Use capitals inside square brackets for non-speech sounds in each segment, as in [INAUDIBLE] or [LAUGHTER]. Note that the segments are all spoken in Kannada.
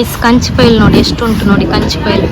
ಗೈಸ್ ಕಂಚಿ ಪೈಲ್ ನೋಡಿ ಎಷ್ಟು ಉಂಟು ನೋಡಿ ಕಂಚಿ ಪೈಲ್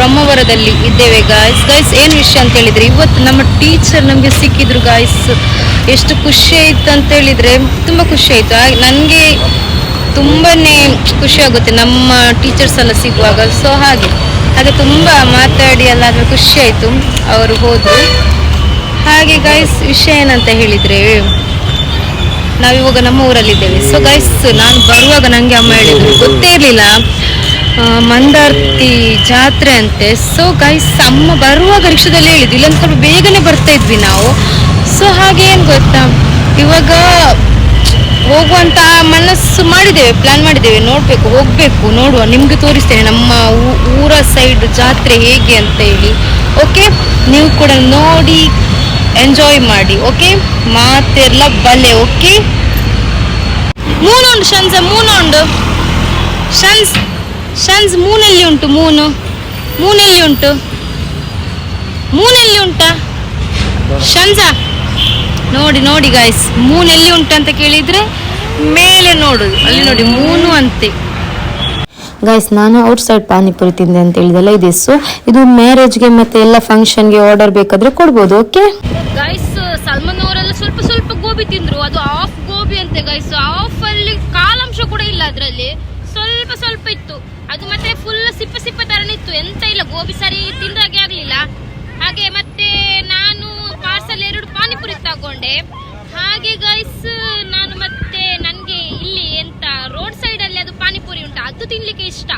ಬ್ರಹ್ಮವರದಲ್ಲಿ ಇದ್ದೇವೆ ಗಾಯ್ಸ್ ಗೈಸ್ ಏನು ವಿಷಯ ಅಂತ ಹೇಳಿದ್ರೆ, ಇವತ್ತು ನಮ್ಮ ಟೀಚರ್ ನಮಗೆ ಸಿಕ್ಕಿದ್ರು ಗಾಯ್ಸ್ ಎಷ್ಟು ಖುಷಿ ಆಯಿತು ಅಂತ ಹೇಳಿದ್ರೆ, ತುಂಬ ಖುಷಿ ಆಯಿತು. ನನಗೆ ತುಂಬಾ ಖುಷಿ ಆಗುತ್ತೆ. ನಮ್ಮ ಟೀಚರ್ಸ್ ಎಲ್ಲ ಸಿಗುವಾಗ. ಸೊ ಹಾಗೆ. ಹಾಗೆ ತುಂಬ ಮಾತಾಡಿ ಎಲ್ಲ ಆದರೆ ಖುಷಿ ಆಯಿತು. ಅವರು ಹೋದರು. ಹಾಗೆ ಗಾಯ್ಸ್ ವಿಷಯ ಏನಂತ ಹೇಳಿದರೆ, ನಾವಿವಾಗ ನಮ್ಮ ಊರಲ್ಲಿದ್ದೇವೆ. ಸೊ ಗೈಸ್ ನಾನು ಬರುವಾಗ ನನಗೆ ಅಮ್ಮ ಹೇಳಿದ್ರು, ಗೊತ್ತೇ ಇರಲಿಲ್ಲ. ಮಂದಾರ್ತಿ ಜಾತ್ರೆ ಅಂತೆ. ಸೊ ಗೈಸ್ ಅಮ್ಮ ಬರುವಾಗ ರಿಕ್ಷಾದಲ್ಲಿ ಹೇಳಿದ್ವಿ ಇಲ್ಲೊಂದು ಸ್ವಲ್ಪ ಬೇಗನೆ ಬರ್ತಾ ಇದ್ವಿ ನಾವು. ಸೊ ಹಾಗೆ ಏನು ಗೊತ್ತಾ? ಇವಾಗ ಹೋಗುವಂತ ಮನಸ್ಸು ಮಾಡಿದ್ದೇವೆ ಪ್ಲಾನ್ ಮಾಡಿದ್ದೇವೆ. ನೋಡಬೇಕು, ಹೋಗಬೇಕು, ನೋಡುವ. ನಿಮ್ಗೆ ತೋರಿಸ್ತೇನೆ ನಮ್ಮ ಊರ ಸೈಡ್ ಜಾತ್ರೆ ಹೇಗೆ ಅಂತ ಹೇಳಿ. ಓಕೆ ನೀವು ಕೂಡ ನೋಡಿ ಎಂಜಾಯ್ ಮಾಡಿ ಓಕೆ ಮಾತೆಲ್ಲ ಬಲೆ ಓಕೆ ಮೂನೊಂದು ಶನ್ಸ ಮೂನೊಂದು. ಶನ್ಸ್ ಶನ್ಸ್ ಮೂನಲ್ಲಿ ಉಂಟು ಮೂನು. ಮೂನಲ್ಲಿ ಉಂಟು. ಮೂನಲ್ಲಿ ಉಂಟಾ? ಶನ್ಸ ನೋಡಿ ನೋಡಿ ಗಾಯ್ಸ್ ಮೂನ್ ಎಲ್ಲಿ ಉಂಟು ಅಂತ ಕೇಳಿದ್ರೆ ಮೇಲೆ ನೋಡುದು ಅಲ್ಲಿ ನೋಡಿ ಮೂನು ಅಂತೆ. ಗಾಯ್ಸ್ ನಾನು ಔಟ್ ಸೈಡ್ ಪಾನಿಪುರಿ ತಿಂದೆ ಅಂತ ಹೇಳಿದಲ್ಲ ಇದೆ ಸೊ ಇದು ಮ್ಯಾರೇಜ್ಗೆ ಮತ್ತೆ ಎಲ್ಲ ಫಂಕ್ಷನ್ಗೆ ಆರ್ಡರ್ ಬೇಕಾದ್ರೆ ಕೊಡ್ಬೋದು ಓಕೆ ಗೈಸ್ ಸಲ್ಮಾನ್ ಅವರೆಲ್ಲ ಸ್ವಲ್ಪ ಸ್ವಲ್ಪ ಗೋಬಿ ತಿಂದ್ರು ಅದು ಆಫ್ ಗೋಬಿ ಅಂತೆ ಗೈಸ್ ಆಫ್ ಅಲ್ಲಿ ಕಾಲಾಂಶ ಕೂಡ ಇಲ್ಲ ಅದರಲ್ಲಿ. ಸ್ವಲ್ಪ ಸ್ವಲ್ಪ ಇತ್ತು. ಅದು ಮತ್ತೆ ಫುಲ್ ಸಿಪ್ಪ ಸಿಪ್ಪ ತರನೇ ಇತ್ತು. ಎಂತ ಇಲ್ಲ, ಗೋಬಿ ಸರಿ ತಿಂದಾಗೆ ಆಗ್ಲಿಲ್ಲ. ಹಾಗೆ ಮತ್ತೆ ನಾನು ಪಾರ್ಸಲ್ ಎರಡು ಪಾನಿಪುರಿ ತಗೊಂಡೆ. ಹಾಗೆ ಗೈಸ್ ನಾನು ಮತ್ತೆ ನನಗೆ ಇಲ್ಲಿ ಎಂತ ರೋಡ್ ಸೈಡ್ ಅಲ್ಲಿ ಅದು ಪಾನಿಪುರಿ ಉಂಟು, ಅದು ತಿನ್ಲಿಕ್ಕೆ ಇಷ್ಟ.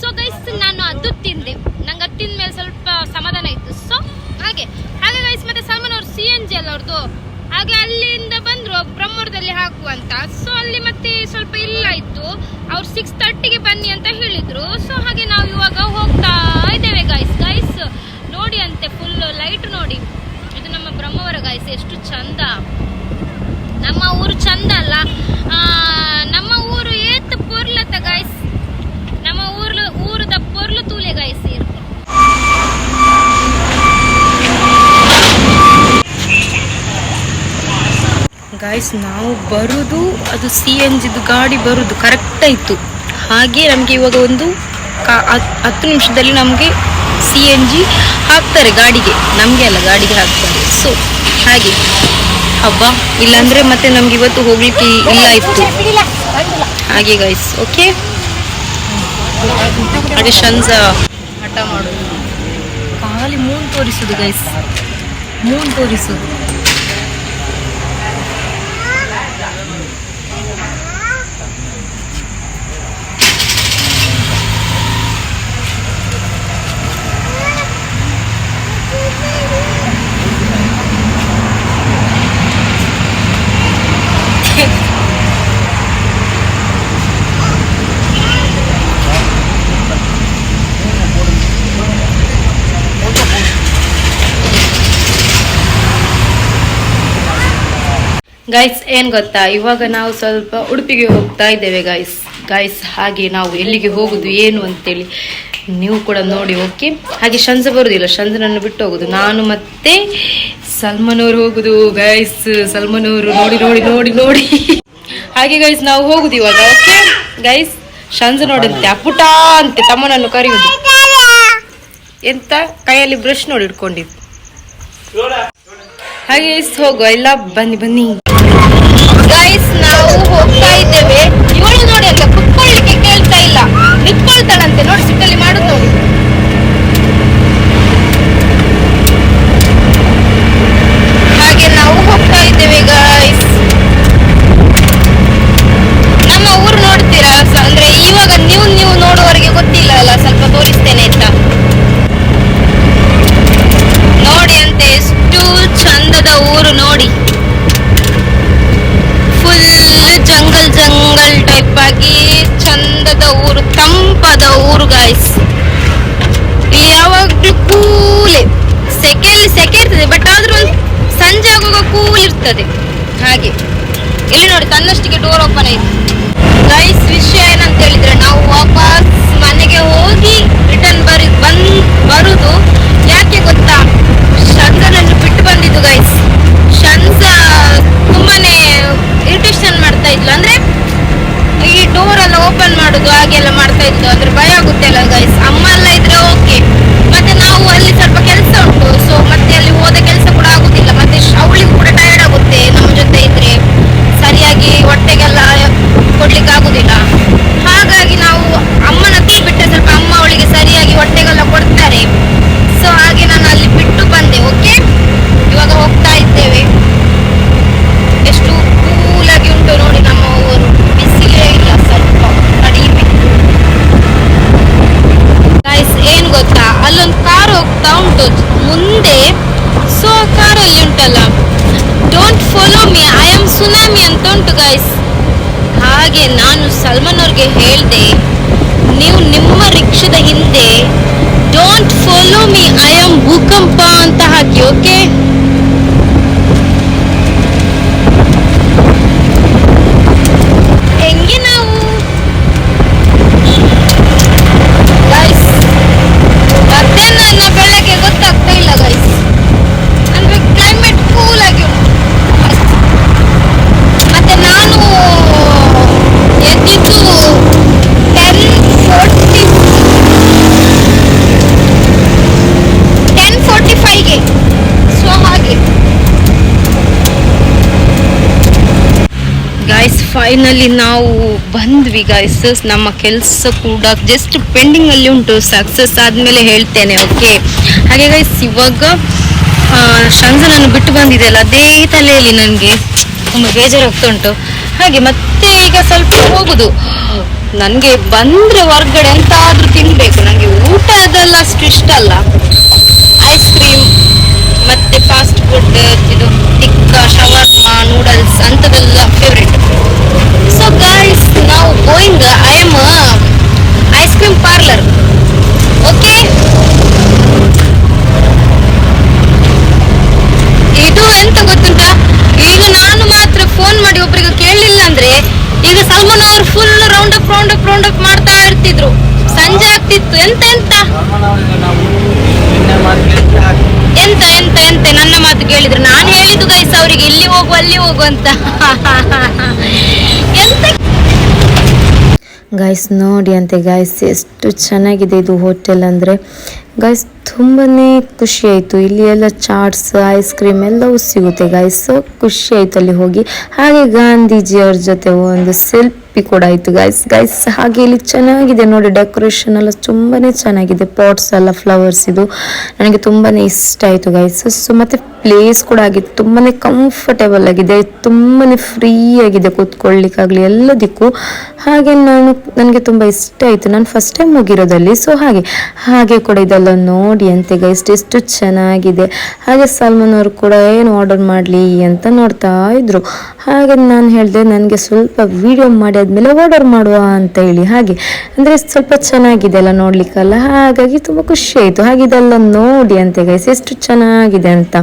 ಸೊ ಗೈಸ್ ನಾನು ಅದು ತಿಂದೆ. ನಂಗೆ ಅದು ತಿಂದ ಮೇಲೆ ಸ್ವಲ್ಪ ಸಮಾಧಾನ ಇತ್ತು. ಸೊ ಹಾಗೆ. ಹಾಗೆ ಗೈಸ್ ಮತ್ತೆ ಸಲ್ಮಾನ್ ಅವ್ರು ಸಿ ಎನ್ ಜಿ ಅಲ್ಲ ಹಾಗೆ ಅಲ್ಲಿಂದ ಹಾಕುವ ಹಾಕುವಂತ. ಸೊ ಅಲ್ಲಿ ಮತ್ತೆ ಸ್ವಲ್ಪ ಇಲ್ಲ ಇತ್ತು. ಅವ್ರು ಸಿಕ್ಸ್ ತರ್ಟಿಗೆ ಬನ್ನಿ ಅಂತ ಹೇಳಿದ್ರು. ಸೊ ಹಾಗೆ ನಾವು ಇವಾಗ ಹೋಗ್ತಾ ಇದ್ದೇವೆ ಗೈಸ್ ಗೈಸ್ ನೋಡಿ ಅಂತೆ ಫುಲ್ ಲೈಟ್ ನೋಡಿ. ಇದು ನಮ್ಮ ಬ್ರಹ್ಮವರ ಗೈಸ್ ಎಷ್ಟು ಚಂದ. ನಮ್ಮ ಊರು ಚಂದ ಅಲ್ಲ. ನಮ್ಮ ಊರು ಏತ್ ಪೊರ್ಲತ ಗೈಸ್ ನಮ್ಮ ಊರ್ಲು, ಊರದ ಪೊರ್ಲು ತೂಲೆ ಗಾಯ್ಸ್ ಗಾಯ್ಸ್ ನಾವು ಬರುದು, ಅದು ಸಿ ಎನ್ ಜಿದು ಗಾಡಿ ಬರುದು ಕರೆಕ್ಟ್ ಆಯ್ತು. ಹಾಗೆ ನಮಗೆ ಇವಾಗ ಒಂದು ಕಾ, ಹತ್- ಹತ್ತು ನಿಮಿಷದಲ್ಲಿ ನಮಗೆ ಸಿ ಎನ್ ಜಿ ಹಾಕ್ತಾರೆ ಗಾಡಿಗೆ. ನಮಗೆ ಅಲ್ಲ, ಗಾಡಿಗೆ ಹಾಕ್ತಾರೆ. ಸೊ ಹಾಗೆ. ಹಬ್ಬ, ಇಲ್ಲಾಂದ್ರೆ ಮತ್ತೆ ನಮ್ಗೆ ಇವತ್ತು ಹೋಗ್ಲಿಕ್ಕೆ ಇಲ್ಲ ಇತ್ತು. ಹಾಗೆ ಗಾಯ್ಸ್ ಓಕೆ ಹಾಗೆ ಹಠ ಮಾಡೋದು. ಖಾಲಿ ಮೂನ್ ತೋರಿಸುದು ಗೈಸ್ ಮೂನ್ ತೋರಿಸುದು. ಗೈಸ್ ಏನ್ ಗೊತ್ತಾ? ಇವಾಗ ನಾವು ಸ್ವಲ್ಪ ಉಡುಪಿಗೆ ಹೋಗ್ತಾ ಇದ್ದೇವೆ ಗೈಸ್ ಗೈಸ್ ಹಾಗೆ ನಾವು ಎಲ್ಲಿಗೆ ಹೋಗುದು, ಏನು ಅಂತೇಳಿ ನೀವು ಕೂಡ ನೋಡಿ ಓಕೆ ಹಾಗೆ ಶಂಜ ಬರುದಿಲ್ಲ ಶಂಜನನ್ನು ಬಿಟ್ಟು ಹೋಗುದು. ನಾನು ಮತ್ತೆ ಸಲ್ಮಾನ್ ಅವರು ಹೋಗುದು ಗೈಸ್ ಸಲ್ಮಾನ್ ಅವರು ನೋಡಿ ನೋಡಿ ನೋಡಿ ನೋಡಿ. ಹಾಗೆ ಗೈಸ್ ನಾವು ಹೋಗುದು ಇವಾಗ ಓಕೆ ಗೈಸ್ ಶಂಜ ನೋಡಂತೆ ಅಪುಟ ಅಂತೆ ತಮ್ಮನನ್ನು ಕರೆಯುವುದು. ಎಂತ? ಕೈಯಲ್ಲಿ ಬ್ರಷ್ ನೋಡಿ ಇಟ್ಕೊಂಡಿದ್ದು. ಹಾಗೆ ಹೋಗುವ. ಇಲ್ಲ ಬನ್ನಿ ಬನ್ನಿ. ನಾವು ಹೋಗ್ತಾ ಇದ್ದೇವೆ. ಇವಳು ನೋಡಿ ಅಲ್ಲ ಕುತ್ಕೊಳ್ಳಿಕ್ಕೆ ಕೇಳ್ತಾ ಇಲ್ಲ. ನಿಂತ್ಕೊಳ್ತಾಳಂತೆ. ನೋಡಿ ಸಿಟ್ಟಲ್ಲಿ ಸೆಕೆಯಲ್ಲಿ ಸೆಕೆ ಇರ್ತದೆ ಬಟ್ ಆದ್ರೂ ಸಂಜೆ ಆಗುವಾಗ ಕೂಲ್ ಇರ್ತದೆ. ಹಾಗೆ. ಇಲ್ಲಿ ನೋಡಿ, ತನ್ನಷ್ಟಿಗೆ ಡೋರ್ ಓಪನ್ ಆಯ್ತು. ಗೈಸ್ ವಿಷಯ ಏನಂತ ಹೇಳಿದ್ರೆ, ನಾವು ವಾಪಸ್ ಮನೆಗೆ ಹೋಗಿ ರಿಟರ್ನ್ ಬರಿ ಬಂದ್ ಬರುದು. ಯಾಕೆ ಗೊತ್ತಾ? ಶಂಕರನ್ನು ಬಿಟ್ಟು ಬಂದಿದ್ದು ಗೈಸ್ ಶಂಸ ತುಂಬಾನೇ ಇರಿಟೇಷನ್ ಮಾಡ್ತಾ ಇದ್ಲು. ಅಂದ್ರೆ ಗೈಸ್ ಹಾಗೆ ನಾನು ಸಲ್ಮಾನ್ ಅವ್ರಿಗೆ ಹೇಳಿದೆ, ನೀವು ನಿಮ್ಮ ರಿಕ್ಷದ ಹಿಂದೆ don't follow me I am ಭೂಕಂಪ ಅಂತ ಹಾಕಿ ಓಕೆ ಹೆಂಗೆ ನಾವು ಗೈಸ್ ಮತ್ತೆ ನನ್ನ ಬೆಳಗ್ಗೆ ಗೊತ್ತಾಗ್ತಾ ಇಲ್ಲ ಗೈಸ್ ಅಂದ್ರೆ ಕ್ಲೈಮೇಟ್ ಕೂಲ್ ಆಗಿ ಉಂಟು ಅಷ್ಟೇ. ಮತ್ತೆ ನಾನು ಎದ್ದಿದ್ದು ಟೆನ್ ಫೋರ್ಟಿ ಟೆನ್ ಫೋರ್ಟಿ ಫೈವ್ಗೆ ಸೊ ಹಾಗೆ ಗಾಯ್ಸ್ ಫೈನಲಿ ನಾವು ಬಂದ್ವಿ ಗೈಸ್ ನಮ್ಮ ಕೆಲಸ ಕೂಡ ಜಸ್ಟ್ ಪೆಂಡಿಂಗ್ ಅಲ್ಲಿ ಉಂಟು. ಸಕ್ಸಸ್ ಆದ್ಮೇಲೆ ಹೇಳ್ತೇನೆ ಓಕೆ ಹಾಗೆ ಗೈಸ್ ಇವಾಗ ಶಂಜನನ್ನು ಬಿಟ್ಟು ಬಂದಿದೆಯಲ್ಲ ಅದೇ ತಲೆಯಲ್ಲಿ ನನಗೆ ತುಂಬ ಬೇಜಾರಾಗ್ತಾ ಉಂಟು. ಹಾಗೆ, ಮತ್ತೆ ಈಗ ಸ್ವಲ್ಪ ಹೋಗುದು. ನನಗೆ ಬಂದ್ರೆ ಹೊರ್ಗಡೆ ಎಂತಾದ್ರೂ ತಿನ್ಬೇಕು. ನನಗೆ ಊಟ ಅದೆಲ್ಲ ಅಷ್ಟು ಇಷ್ಟ ಅಲ್ಲ. ಮತ್ತೆ ಫಾಸ್ಟ್ ಫುಡ್ ಇದು ಟಿಕ್ಕ ಶವರ್ಮಾ ನೂಡಲ್ಸ್ ಅಂಥದ್ದೆಲ್ಲ ಫೇವ್ರೆಟ್ ಸೊ ಗಾಯ್ಸ್ ನಾವು going I am ice cream parlour okay ಇದು ಎಂತ ಗೊತ್ತುಂಟ? ಈಗ ನಾನು ಮಾತ್ರ ಫೋನ್ ಮಾಡಿ ಒಬ್ರಿಗೆ ಕೇಳಲಿಲ್ಲ ಅಂದ್ರೆ ಈಗ ಸಲ್ಮಾನ್ ಅವರು full round up round up round up ಮಾಡ್ತಾ ಇರ್ತಿದ್ರು. ಸಂಜೆ ಆಗ್ತಿತ್ತು ಎಂತ ಎಂತ? ಎಂತ ಎಂತ ಎಂತ? ನನ್ನ ಮಾತು ಕೇಳಿದ್ರು ನಾನು ಹೇಳಿದ್ದು ಗೈಸ್ ಅವರಿಗೆ ಇಲ್ಲಿ ಹೋಗು, ಅಲ್ಲಿ ಹೋಗು ಅಂತ. [LAUGHS] ಎಂತ? ಗೈಸ್ ನೋಡಿ ಅಂತೆ ಗೈಸ್ ಎಷ್ಟು ಚೆನ್ನಾಗಿದೆ ಇದು ಹೋಟೆಲ್ ಅಂದರೆ. ಗೈಸ್ ತುಂಬಾ ಖುಷಿ ಆಯಿತು ಇಲ್ಲಿ ಎಲ್ಲ ಚಾಟ್ಸ್, ಐಸ್ ಕ್ರೀಮ್ ಎಲ್ಲವೂ ಸಿಗುತ್ತೆ ಗಾಯ್ಸ್ ಸೊ ಖುಷಿ ಆಯಿತು ಅಲ್ಲಿ ಹೋಗಿ. ಹಾಗೆ ಗಾಂಧೀಜಿಯವ್ರ ಜೊತೆ ಒಂದು ಸೆಲ್ಫಿ ಕೂಡ ಆಯಿತು ಗೈಸ್ ಗೈಸ್ ಹಾಗೆ ಇಲ್ಲಿ ಚೆನ್ನಾಗಿದೆ ನೋಡಿ ಡೆಕೋರೇಷನ್ ಎಲ್ಲ ತುಂಬಾ ಚೆನ್ನಾಗಿದೆ. ಪಾಟ್ಸ್ ಎಲ್ಲ ಫ್ಲವರ್ಸ್ ಇದು. ನನಗೆ ತುಂಬಾ ಇಷ್ಟ ಆಯಿತು ಗೈಸ್ ಸೊ ಮತ್ತು ಪ್ಲೇಸ್ ಕೂಡ ಆಗಿದೆ ತುಂಬಾ ಕಂಫರ್ಟೇಬಲ್ ಆಗಿದೆ. ತುಂಬಾ ಫ್ರೀ ಆಗಿದೆ ಕೂತ್ಕೊಳ್ಳಿಕ್ಕಾಗಲಿ ಎಲ್ಲದಕ್ಕೂ. ಹಾಗೆ ನಾನು, ನನಗೆ ತುಂಬ ಇಷ್ಟ ಆಯಿತು. ನಾನು ಫಸ್ಟ್ ಟೈಮ್ ಹೋಗಿರೋದಲ್ಲಿ. ಸೊ ಹಾಗೆ ಹಾಗೆ ಕೂಡ ಇದೆಲ್ಲ ನೋಡಿ. ಅಂತೆ ಗೈಸ್ ಎಷ್ಟು ಚೆನ್ನಾಗಿದೆ. ಹಾಗೆ ಸಲ್ಮಾನ್ ಅವರು ಕೂಡ ಏನು ಆರ್ಡರ್ ಮಾಡಲಿ ಅಂತ ನೋಡ್ತಾ ಇದ್ರು. ಹಾಗೆ ನಾನು ಹೇಳಿದೆ, ನನಗೆ ಸ್ವಲ್ಪ ವಿಡಿಯೋ ಮಾಡಿ ಆದಮೇಲೆ ಆರ್ಡರ್ ಮಾಡುವ ಅಂತ ಹೇಳಿ. ಹಾಗೆ, ಅಂದರೆ ಸ್ವಲ್ಪ ಚೆನ್ನಾಗಿದೆ ಅಲ್ಲ ನೋಡಲಿಕ್ಕಲ್ಲ? ಹಾಗಾಗಿ ತುಂಬ ಖುಷಿ ಆಯಿತು. ಹಾಗೆ ಇದೆಲ್ಲ ನೋಡಿ ಅಂತೆ ಗೈಸ್ ಎಷ್ಟು ಚೆನ್ನಾಗಿದೆ ಅಂತ.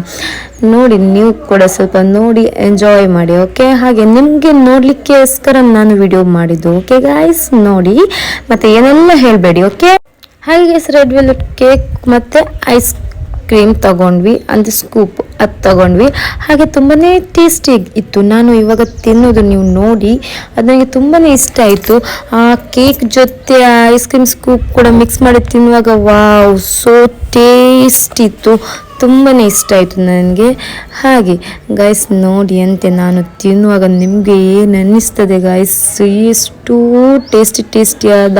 ನೋಡಿ, ನೀವು ಕೂಡ ಸ್ವಲ್ಪ ನೋಡಿ ಎಂಜಾಯ್ ಮಾಡಿ ಓಕೆ ಹಾಗೆ ನಿಮಗೆ ನೋಡಲಿಕ್ಕೋಸ್ಕರ ನಾನು ವಿಡಿಯೋ ಮಾಡಿದ್ದು ಓಕೆ ಗಾಯ್ಸ್ ನೋಡಿ, ಮತ್ತೆ ಏನೆಲ್ಲ ಹೇಳಬೇಡಿ ಓಕೆ ಹಾಗೆ ರೆಡ್ ವೆಲ್ವೆಟ್ ಕೇಕ್ ಮತ್ತು ಐಸ್ ಕ್ರೀಮ್ ತಗೊಂಡ್ವಿ, ಅಂದರೆ ಸ್ಕೂಪ್ ಅದು ತಗೊಂಡ್ವಿ. ಹಾಗೆ ತುಂಬಾ ಟೇಸ್ಟಿ ಇತ್ತು. ನಾನು ಇವಾಗ ತಿನ್ನೋದು ನೀವು ನೋಡಿ, ಅದು ನನಗೆ ತುಂಬಾ ಇಷ್ಟ ಆಯಿತು. ಆ ಕೇಕ್ ಜೊತೆ ಐಸ್ ಕ್ರೀಮ್ ಸ್ಕೂಪ್ ಕೂಡ ಮಿಕ್ಸ್ ಮಾಡಿ ತಿನ್ನುವಾಗ ವಾವ್ ಸೋ ಟೇಸ್ಟ್ ಇತ್ತು. ತುಂಬಾ ಇಷ್ಟ ಆಯಿತು ನನಗೆ. ಹಾಗೆ ಗೈಸ್ ನೋಡಿ ಅಂತೆ ನಾನು ತಿನ್ನುವಾಗ ನಿಮಗೆ ಏನು ಅನ್ನಿಸ್ತದೆ ಗೈಸ್ ಎಷ್ಟು ಟೇಸ್ಟಿ ಟೇಸ್ಟಿಯಾದ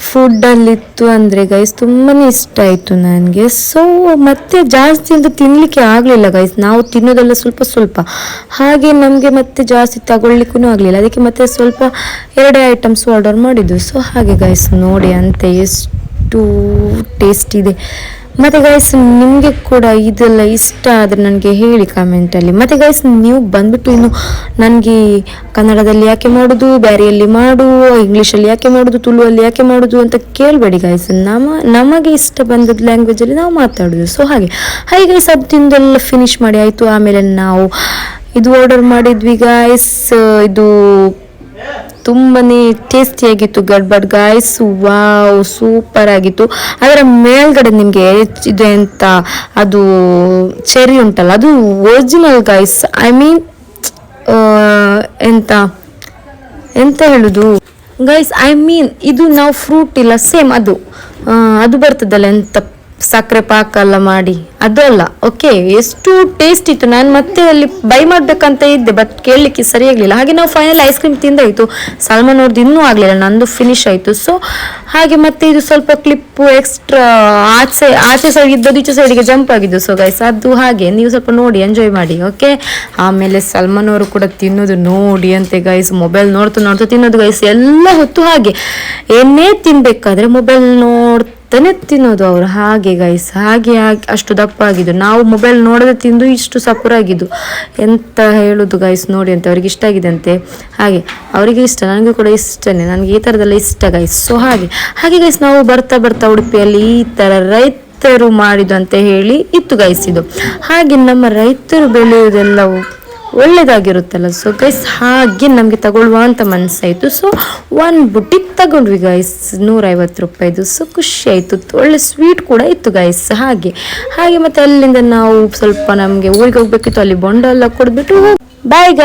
ಫುಡ್ಡಲ್ಲಿತ್ತು ಅಂದರೆ ಗೈಸ್ ತುಂಬಾ ಇಷ್ಟ ಆಯಿತು ನನಗೆ. ಸೊ ಮತ್ತೆ ಜಾಸ್ತಿ ಅಂತ ತಿನ್ನಲಿಕ್ಕೆ ಆಗಲಿಲ್ಲ ಗೈಸ್ ನಾವು ತಿನ್ನೋದೆಲ್ಲ ಸ್ವಲ್ಪ ಸ್ವಲ್ಪ. ಹಾಗೆ ನಮಗೆ ಮತ್ತೆ ಜಾಸ್ತಿ ತಗೊಳ್ಲಿಕ್ಕೂ ಆಗಲಿಲ್ಲ. ಅದಕ್ಕೆ ಮತ್ತೆ ಸ್ವಲ್ಪ ಎರಡೇ ಐಟಮ್ಸ್ ಆರ್ಡರ್ ಮಾಡಿದ್ದು. ಸೊ ಹಾಗೆ ಗೈಸ್ ನೋಡಿ ಅಂತೆ, ಎಷ್ಟು ಟೇಸ್ಟ್ ಇದೆ. ಮತ್ತೆ ಗೈಸ್ ನಿಮಗೆ ಕೂಡ ಇದೆಲ್ಲ ಇಷ್ಟ ಆದರೆ ನನಗೆ ಹೇಳಿ ಕಮೆಂಟಲ್ಲಿ ಮತ್ತೆ ಗೈಸ್ ನೀವು ಬಂದ್ಬಿಟ್ಟು ಇನ್ನು ನನಗೆ ಕನ್ನಡದಲ್ಲಿ ಯಾಕೆ ಮಾಡೋದು, ಬ್ಯಾರಿಯಲ್ಲಿ ಮಾಡು, ಇಂಗ್ಲೀಷಲ್ಲಿ ಯಾಕೆ ಮಾಡೋದು, ತುಳುವಲ್ಲಿ ಯಾಕೆ ಮಾಡೋದು ಅಂತ ಕೇಳಬೇಡಿ ಗೈಸ್ ನಮ್ಮ, ನಮಗೆ ಇಷ್ಟ ಬಂದದ್ದು ಲ್ಯಾಂಗ್ವೇಜಲ್ಲಿ ನಾವು ಮಾತಾಡೋದು. ಸೊ ಹಾಗೆ ಹೈ ಗೈಸ್ ಅದು ತಿಂದೆಲ್ಲ ಫಿನಿಶ್ ಮಾಡಿ ಆಯಿತು. ಆಮೇಲೆ ನಾವು ಇದು ಆರ್ಡರ್ ಮಾಡಿದ್ವಿ ಗೈಸ್ ಇದು ತುಂಬಾನೇ ಟೇಸ್ಟಿಯಾಗಿತ್ತು ಗಡ್ಬಡ್ ಗಾಯ್ಸ್ ವಾವ್ ಸೂಪರ್ ಆಗಿತ್ತು. ಅದರ ಮೇಲ್ಗಡೆ ನಿಮಗೆ ಇದೆ ಅಂತ ಅದು ಚೆರಿ ಉಂಟಲ್ಲ, ಅದು ಒರಿಜಿನಲ್ ಗಾಯ್ಸ್ ಐ ಮೀನ್ ಎಂತ? ಎಂತ ಹೇಳುದು? ಗೈಸ್ ಐ ಮೀನ್ ಇದು ನಾವು ಫ್ರೂಟ್ ಇಲ್ಲ ಸೇಮ್ ಅದು. ಅದು ಬರ್ತದಲ್ಲ ಎಂತ? ಸಕ್ಕರೆ ಪಾಕ ಎಲ್ಲ ಮಾಡಿ. ಅದು ಅಲ್ಲ ಓಕೆ ಎಷ್ಟು ಟೇಸ್ಟ್ ಇತ್ತು. ನಾನು ಮತ್ತೆ ಅಲ್ಲಿ ಬೈ ಮಾಡ್ಬೇಕಂತ ಇದ್ದೆ ಬಟ್ ಕೇಳಲಿಕ್ಕೆ ಸರಿಯಾಗ್ಲಿಲ್ಲ ಹಾಗೆ ನಾವು ಫೈನಲ್ ಐಸ್ ಕ್ರೀಮ್ ತಿಂದಾಯಿತು. ಸಲ್ಮಾನ್ ಅವ್ರದ್ದು ಇನ್ನೂ ಆಗಲಿಲ್ಲ, ನಂದು ಫಿನಿಶ್ ಆಯಿತು. ಸೊ ಹಾಗೆ ಮತ್ತೆ ಇದು ಸ್ವಲ್ಪ ಕ್ಲಿಪ್ಪು ಎಕ್ಸ್ಟ್ರಾ ಆಚೆ ಆಚೆ ಸೈಡ್ ಇದ್ದ ಈಚೆ ಸೈಡಿಗೆ ಜಂಪ್ ಆಗಿದ್ದು. ಸೊ ಗೈಸ್ ಅದು ಹಾಗೆ. ನೀವು ಸ್ವಲ್ಪ ನೋಡಿ ಎಂಜಾಯ್ ಮಾಡಿ ಓಕೆ ಆಮೇಲೆ ಸಲ್ಮಾನ್ ಅವರು ಕೂಡ ತಿನ್ನೋದು ನೋಡಿ ಅಂತೆ ಗೈಸ್ ಮೊಬೈಲ್ ನೋಡ್ತಾ ನೋಡ್ತಾ ತಿನ್ನೋದು ಗೈಸ್ ಎಲ್ಲ ಹೊತ್ತು ಹಾಗೆ. ಏನೇ ತಿನ್ಬೇಕಾದ್ರೆ ಮೊಬೈಲ್ ನೋಡ್ತಾನೆ ತಿನ್ನೋದು ಅವರು ಹಾಗೆ ಗೈಸ್ ಹಾಗೆ ಹಾಗೆ ಅಷ್ಟು ದಪ್ಪ ಆಗಿದ್ದು ನಾವು ಮೊಬೈಲ್ ನೋಡದೆ ತಿಂದು ಇಷ್ಟು ಸಪುರಾಗಿದ್ದು ಎಂತ ಹೇಳೋದು ಗೈಸ್ ನೋಡಿ ಅಂತ ಅವ್ರಿಗೆ ಇಷ್ಟ ಆಗಿದೆ ಅಂತೆ. ಹಾಗೆ, ಅವರಿಗೆ ಇಷ್ಟ, ನನಗೆ ಕೂಡ ಇಷ್ಟನೇ. ನನಗೆ ಈ ಥರದೆಲ್ಲ ಇಷ್ಟ ಗೈಸ್ ಸೊ ಹಾಗೆ ಹಾಗೆ ಗೈಸ್ ನಾವು ಬರ್ತಾ ಬರ್ತಾ ಉಡುಪಿಯಲ್ಲಿ ಈ ಥರ ರೈತರು ಮಾಡಿದ್ದು ಅಂತ ಹೇಳಿ ಇತ್ತು ಗೈಸ್ ಇದು. ಹಾಗೆ ನಮ್ಮ ರೈತರು ಬೆಳೆಯುವುದೆಲ್ಲವೂ ಒಳ್ಳೇದಾಗಿರುತ್ತಲ್ಲ. ಸೊ ಗೈಸ್ ಹಾಗೆ ನಮಗೆ ತಗೊಳ್ಳುವ ಅಂತ ಮನಸ್ಸಾಯಿತು ಸೊ ಒಂದು ಬುಟ್ಟಿಗೆ ತಗೊಂಡ್ವಿ ಗೈಸ್ ನೂರೈವತ್ತು ರೂಪಾಯಿದು. ಸೊ ಖುಷಿ ಆಯಿತು. ಒಳ್ಳೆ ಸ್ವೀಟ್ ಕೂಡ ಇತ್ತು ಗೈಸ್ ಹಾಗೆ. ಹಾಗೆ ಮತ್ತೆ ಅಲ್ಲಿಂದ ನಾವು ಸ್ವಲ್ಪ ನಮಗೆ ಊರಿಗೆ ಹೋಗ್ಬೇಕಿತ್ತು. ಅಲ್ಲಿ ಬೊಂಡ ಎಲ್ಲ ಕೊಡ್ಬಿಟ್ಟು ಬಾಯ್